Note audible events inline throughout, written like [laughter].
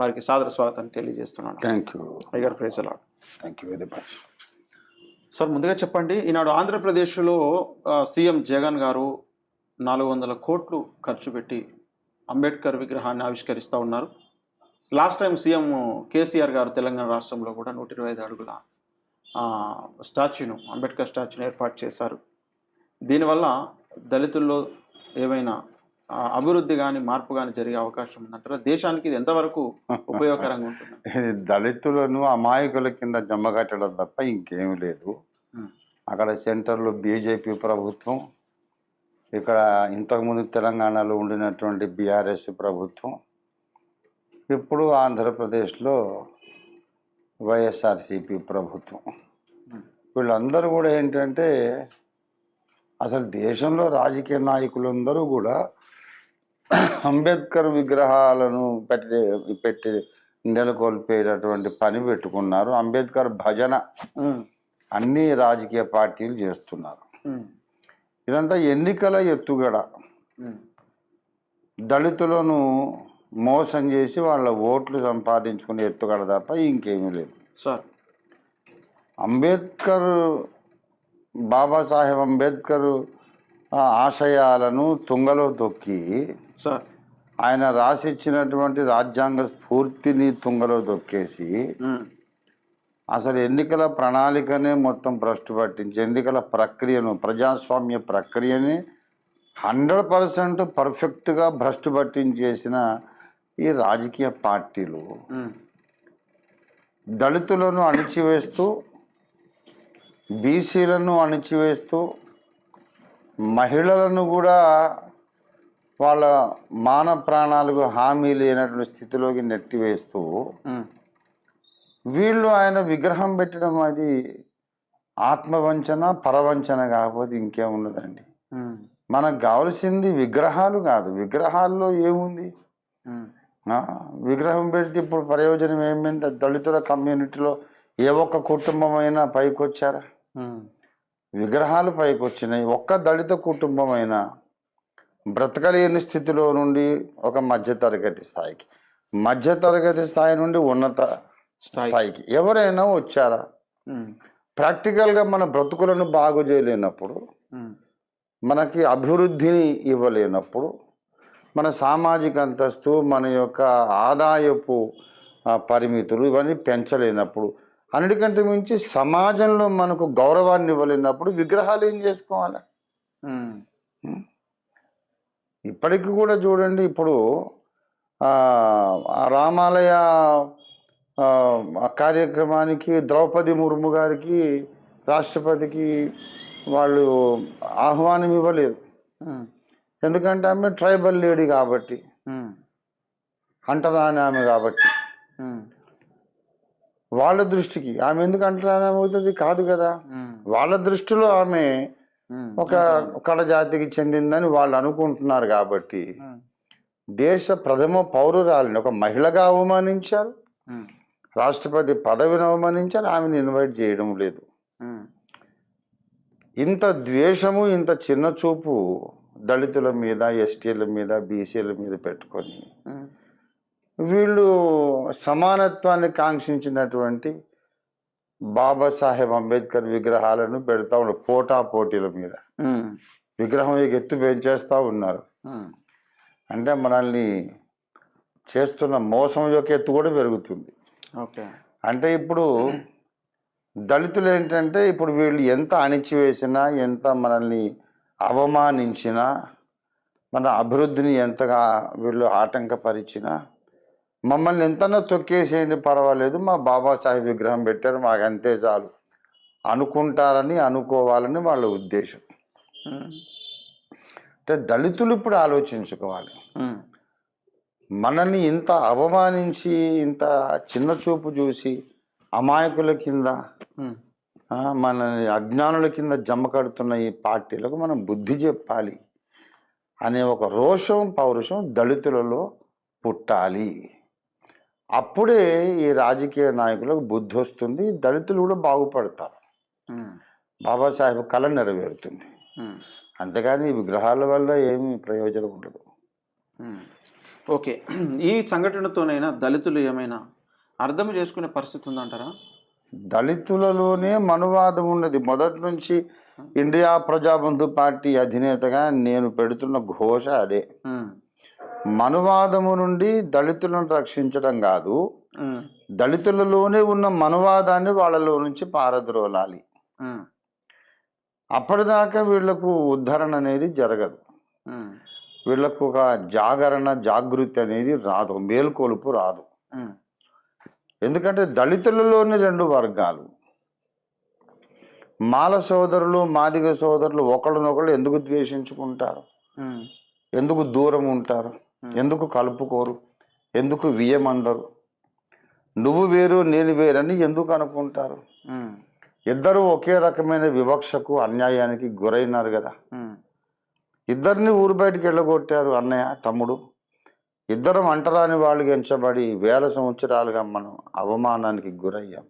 వారికి సాదర స్వాగతం తెలియజేస్తున్నాను. థ్యాంక్ యూ అయ్యగారు ప్రైజ్ అలాడ్ thank you very much sir ముందుగా చెప్పండి ఈనాడు ఆంధ్రప్రదేశ్లో సీఎం జగన్ గారు నాలుగు వందల కోట్లు ఖర్చు పెట్టి అంబేద్కర్ విగ్రహాన్ని ఆవిష్కరిస్తూ ఉన్నారు. లాస్ట్ టైం సీఎం కేసీఆర్ గారు తెలంగాణ రాష్ట్రంలో కూడా నూట ఇరవై ఐదు అడుగుల స్టాచ్యూను అంబేద్కర్ స్టాచ్యూను ఏర్పాటు చేశారు. దీనివల్ల దళితుల్లో ఏమైనా అభివృద్ధి కానీ మార్పు కానీ జరిగే అవకాశం ఉందంటారా దేశానికి ఇది ఎంతవరకు [laughs] ఉపయోగకరంగా ఉంటుంది? దళితులను అమాయకుల కింద జమ కట్టడం తప్ప ఇంకేం లేదు. అక్కడ సెంటర్లో బీజేపీ ప్రభుత్వం ఇక్కడ ఇంతకుముందు తెలంగాణలో ఉండినటువంటి బీఆర్ఎస్ ప్రభుత్వం ఇప్పుడు ఆంధ్రప్రదేశ్లో వైఎస్ఆర్సిపి ప్రభుత్వం. వీళ్ళందరూ కూడా ఏంటంటే అసలు దేశంలో రాజకీయ నాయకులందరూ కూడా అంబేద్కర్ విగ్రహాలను పెట్టి పెట్టి నెలకొల్పేటటువంటి పని పెట్టుకున్నారు. అంబేద్కర్ భజన అన్ని రాజకీయ పార్టీలు చేస్తున్నారు. ఇదంతా ఎన్నికల ఎత్తుగడ. దళితులను మోసం చేసి వాళ్ళ ఓట్లు సంపాదించుకునే ఎత్తుగడ తప్ప ఇంకేమీ లేదు. సార్. అంబేద్కర్ బాబాసాహెబ్ అంబేద్కర్ ఆశయాలను తుంగలో తొక్కి సార్. ఆయన రాసిచ్చినటువంటి రాజ్యాంగ స్ఫూర్తిని తుంగలో తొక్కేసి అసలు ఎన్నికల ప్రణాళికనే మొత్తం భ్రష్టు పట్టించి ఎన్నికల ప్రక్రియను ప్రజాస్వామ్య ప్రక్రియని హండ్రెడ్ పర్సెంట్ పర్ఫెక్ట్గా భ్రష్టు పట్టించేసిన ఈ రాజకీయ పార్టీలు దళితులను అణిచివేస్తూ బీసీలను అణిచివేస్తూ మహిళలను కూడా వాళ్ళ మాన ప్రాణాలకు హామీ లేనటువంటి స్థితిలోకి నెట్టివేస్తూ వీళ్ళు ఆయన విగ్రహం పెట్టడం అది ఆత్మవంచన పరవంచన కాకపోతే ఇంకేమున్నదండి మనకు కావాల్సింది విగ్రహాలు కాదు. విగ్రహాల్లో ఏముంది? విగ్రహం పెడితే ఇప్పుడు ప్రయోజనం ఏమైంది? దళితుల కమ్యూనిటీలో ఏ ఒక్క కుటుంబం అయినా పైకి వచ్చారా ఉమ్, విగ్రహాలు పైకి వచ్చినాయి ఒక్క దళిత కుటుంబం అయినా బ్రతకలేని స్థితిలో నుండి ఒక మధ్యతరగతి స్థాయికి. మధ్యతరగతి స్థాయి నుండి ఉన్నత స్థాయి. స్థాయికి. ఎవరైనా వచ్చారా? ప్రాక్టికల్గా మన బ్రతుకులను బాగు చేయలేనప్పుడు మనకి అభివృద్ధిని ఇవ్వలేనప్పుడు మన సామాజిక అంతస్తు మన యొక్క ఆదాయపు పరిమితులు ఇవన్నీ పెంచలేనప్పుడు అన్నిటికంటే మించి సమాజంలో మనకు గౌరవాన్ని ఇవ్వలేనప్పుడు విగ్రహాలు ఏం చేసుకోవాలి? ఇప్పటికి కూడా చూడండి ఇప్పుడు రామాలయ కార్యక్రమానికి ద్రౌపది ముర్ము గారికి రాష్ట్రపతికి వాళ్ళు ఆహ్వానం ఇవ్వలేదు. ఎందుకంటే ఆమె ట్రైబల్ లేడీ కాబట్టి. అంటరాని ఆమె కాబట్టి. వాళ్ళ దృష్టికి. ఆమె ఎందుకు అంటరాని ఆమె అవుతుంది కాదు. కదా వాళ్ళ దృష్టిలో ఆమె ఒక కడ జాతికి చెందిందని వాళ్ళు అనుకుంటున్నారు కాబట్టి దేశ ప్రథమ పౌరురాలిని ఒక మహిళగా అవమానించారు. రాష్ట్రపతి పదవిని అవమానించారు. ఆమెను ఇన్వైట్ చేయడం లేదు. ఇంత ద్వేషము ఇంత చిన్న చూపు దళితుల మీద ఎస్టీల మీద బీసీల మీద పెట్టుకొని వీళ్ళు సమానత్వాన్ని కాంక్షించినటువంటి బాబాసాహెబ్ అంబేద్కర్ విగ్రహాలను పెడతా ఉన్నారు పోటా పోటీల మీద. విగ్రహం ఎత్తు పెంచేస్తూ ఉన్నారు. అంటే మనల్ని చేస్తున్న మోసం యొక్క ఎత్తు కూడా పెరుగుతుంది. ఓకే. అంటే ఇప్పుడు దళితులు ఏంటంటే ఇప్పుడు వీళ్ళు ఎంత అణిచివేసినా ఎంత మనల్ని అవమానించినా మన అభివృద్ధిని ఎంతగా వీళ్ళు ఆటంకపరిచినా మమ్మల్ని ఎంతనా తొక్కేసేయండి పర్వాలేదు. మా బాబాసాహెబ్ విగ్రహం పెట్టారు మాకు అంతే చాలు. అనుకుంటారని అనుకోవాలని వాళ్ళ ఉద్దేశం. అంటే దళితులు ఇప్పుడు ఆలోచించుకోవాలి. మనల్ని ఇంత అవమానించి ఇంత చిన్న చూపు చూసి అమాయకుల కింద మనల్ని అజ్ఞానుల కింద జమ కడుతున్న ఈ పార్టీలకు మనం బుద్ధి చెప్పాలి అనే ఒక రోషం పౌరుషం దళితులలో పుట్టాలి. అప్పుడే ఈ రాజకీయ నాయకులకు బుద్ధి వస్తుంది దళితులు కూడా బాగుపడతారు. బాబాసాహెబ్ కళ నెరవేరుతుంది. అంతేగాని ఈ విగ్రహాల వల్ల ఏమీ ప్రయోజనం ఉండదు. ఓకే. ఈ సంఘటనతోనైనా దళితులు ఏమైనా అర్థం చేసుకునే పరిస్థితి ఉందంటారా? దళితులలోనే మనువాదం ఉన్నది. మొదటి నుంచి ఇండియా ప్రజాబంధు పార్టీ అధినేతగా నేను పెడుతున్న ఘోష అదే. మనువాదము నుండి దళితులను రక్షించడం కాదు. దళితులలోనే ఉన్న మనువాదాన్ని వాళ్ళలో నుంచి పారద్రోలాలి. అప్పటిదాకా వీళ్ళకు ఉద్ధరణ అనేది జరగదు. వీళ్ళకు ఒక జాగరణ జాగృతి అనేది రాదు. మేల్కొలుపు రాదు. ఎందుకంటే దళితులలోని రెండు వర్గాలు. మాల సోదరులు మాదిగ సోదరులు ఒకళ్ళనొకళ్ళు ఎందుకు ద్వేషించుకుంటారు? ఎందుకు దూరం ఉంటారు? ఎందుకు కలుపుకోరు ఎందుకు వియమండరు నువ్వు వేరు నేను వేరని ఎందుకు అనుకుంటారు? ఇద్దరు ఒకే రకమైన వివక్షకు అన్యాయానికి గురైనారు కదా. ఇద్దరిని ఊరు బయటికి వెళ్ళగొట్టారు అన్నయ్య తమ్ముడు. ఇద్దరం అంటరాని వాళ్ళు ఎంచబడి వేల సంవత్సరాలుగా మనం అవమానానికి గురయ్యాం.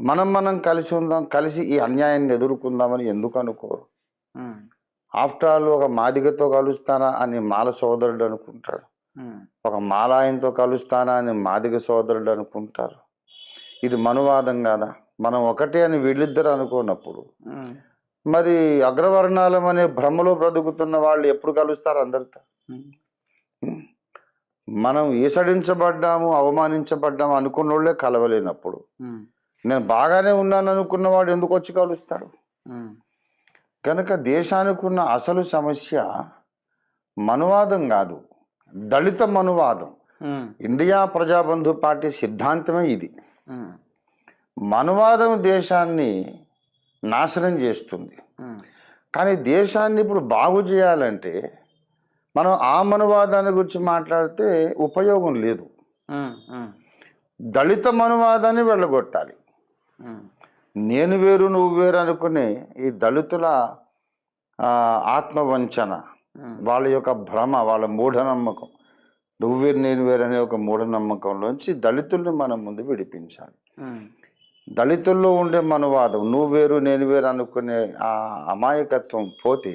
మనం మనం కలిసి ఉందాం కలిసి ఈ అన్యాయాన్ని ఎదుర్కొందామని ఎందుకు అనుకోరు? ఆఫ్టర్ ఆల్ ఒక మాదిగతో కలుస్తానా అని మాల సోదరుడు అనుకుంటాడు. ఒక మాలాయంతో కలుస్తానా అని మాదిగ సోదరుడు అనుకుంటారు. ఇది మనువాదం కాదా? మనం ఒకటే అని వీళ్ళిద్దరు అనుకోనప్పుడు. ఉమ్, మరి అగ్రవర్ణాలం అనే భ్రమలో బ్రతుకుతున్న వాళ్ళు ఎప్పుడు కలుస్తారు అందరితో? మనం ఈసడించబడ్డాము అవమానించబడ్డాము అనుకున్న వాళ్ళే కలవలేనప్పుడు నేను బాగానే ఉన్నాను అనుకున్నవాడు ఎందుకు వచ్చి కలుస్తాడు? కనుక దేశానికి ఉన్న అసలు సమస్య మనువాదం కాదు దళిత మనువాదం. ఇండియా ప్రజాబంధు పార్టీ సిద్ధాంతమే ఇది. మనువాదం దేశాన్ని నాశనం చేస్తుంది. కానీ దేశాన్ని ఇప్పుడు బాగు చేయాలంటే మనం ఆ మనువాదాన్ని గురించి మాట్లాడితే ఉపయోగం లేదు. దళిత మనువాదాన్ని వెళ్ళగొట్టాలి. నేను వేరు నువ్వు వేరు అనుకునే ఈ దళితుల ఆత్మవంచన వాళ్ళ యొక్క భ్రమ వాళ్ళ మూఢనమ్మకం నువ్వు వేరు నేను వేరు అనే ఒక మూఢనమ్మకంలోంచి దళితుల్ని మనం ముందు విడిపించాలి. దళితుల్లో ఉండే మనవాదం నువ్వు వేరు నేను వేరు అనుకునే ఆ అమాయకత్వం పోతే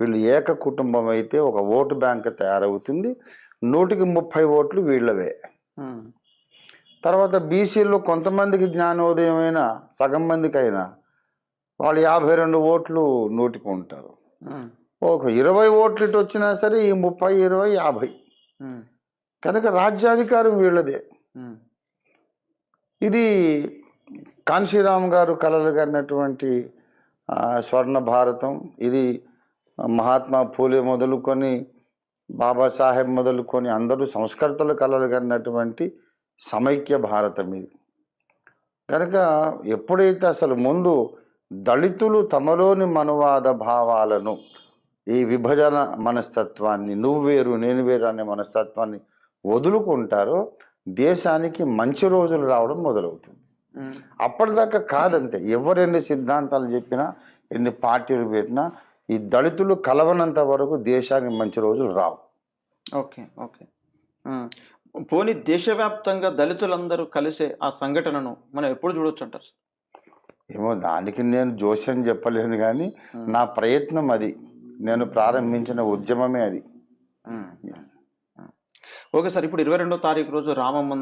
వీళ్ళు ఏక కుటుంబం అయితే ఒక ఓటు బ్యాంక్ తయారవుతుంది. నూటికి ముప్పై ఓట్లు వీళ్ళవే. తర్వాత బీసీలో కొంతమందికి జ్ఞానోదయమైన సగం మందికి అయినా వాళ్ళు యాభై రెండు ఓట్లు నూటికి ఉంటారు. ఒక ఇరవై ఓట్లు ఇటు వచ్చినా సరే ఈ ముప్పై ఇరవై యాభై. కనుక రాజ్యాధికారం వీళ్ళదే. ఇది కాన్షీరామ్ గారు కలలు కన్నటువంటి స్వర్ణ భారతం. ఇది మహాత్మా పూలే మొదలుకొని బాబాసాహెబ్ మొదలుకొని అందరూ సంస్కర్తలు కలలు కన్నటువంటి సమైక్య భారతం ఇది. కనుక ఎప్పుడైతే అసలు ముందు దళితులు తమలోని మనువాద భావాలను ఈ విభజన మనస్తత్వాన్ని నువ్వు వేరు నేను వేరు అనే మనస్తత్వాన్ని వదులుకుంటారో దేశానికి మంచి రోజులు రావడం మొదలవుతుంది. అప్పటిదాకా కాదంతే. ఎవరు ఎన్ని సిద్ధాంతాలు చెప్పినా ఎన్ని పార్టీలు పెట్టినా ఈ దళితులు కలవనంత వరకు దేశానికి మంచి రోజులు రావు. Okay okay. పోనీ దేశవ్యాప్తంగా దళితులందరూ కలిసే ఆ సంఘటనను మనం ఎప్పుడు చూడొచ్చు అంటారు సార్? ఏమో దానికి నేను జోస్యం చెప్పలేను కానీ నా ప్రయత్నం అది నేను ప్రారంభించిన ఉద్యమమే అది. ఓకే సార్ ఇప్పుడు ఇరవై రెండో తారీఖు రోజు రామమ్మ